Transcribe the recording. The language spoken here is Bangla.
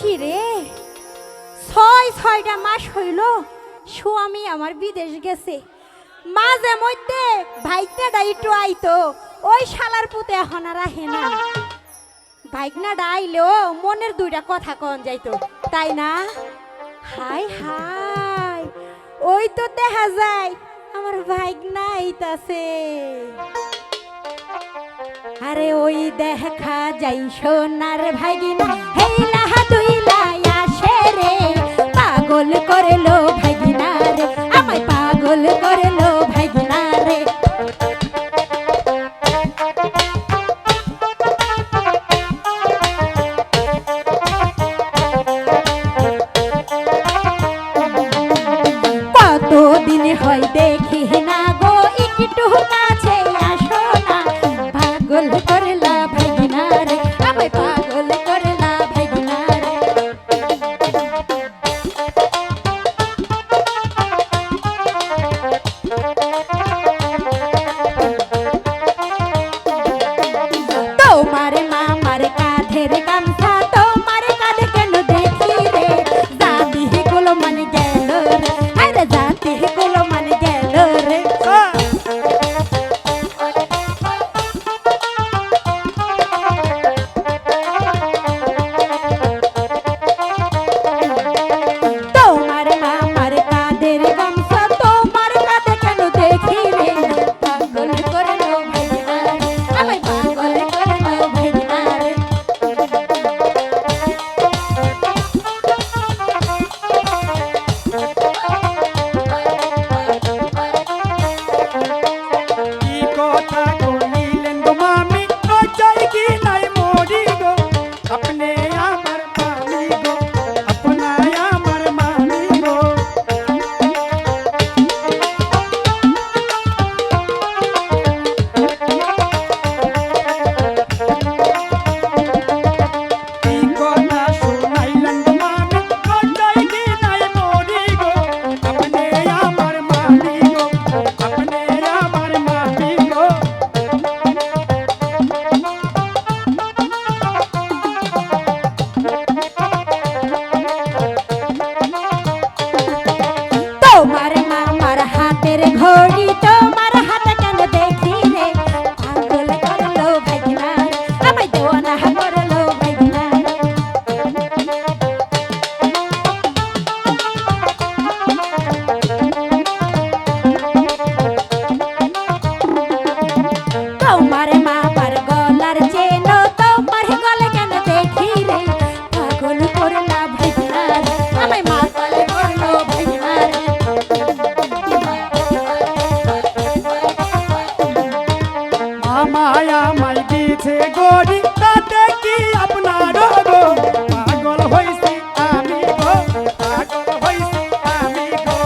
খুশি রে ছয়, ছয়টা মাস হইল স্বামী আমার বিদেশ গেছে। মাঝে মধ্যে ভাইকনাটা একটু আইতো, ওই শালার পুতে এখন আর আহে না। ভাইকনা ডাইলেও মনের দুইটা কথা কন যাইতো, তাই না? হাই হাই, ওই তো দেখা যায় আমার ভাইকনা আইতাছে। আরে ওই দেখা যাই সোনার ভাইগিনা, হেই আমায় আমায় দিছে গরি তাতে কি আপনার পাগল হইছি আমি পাগল হইছি আমি গো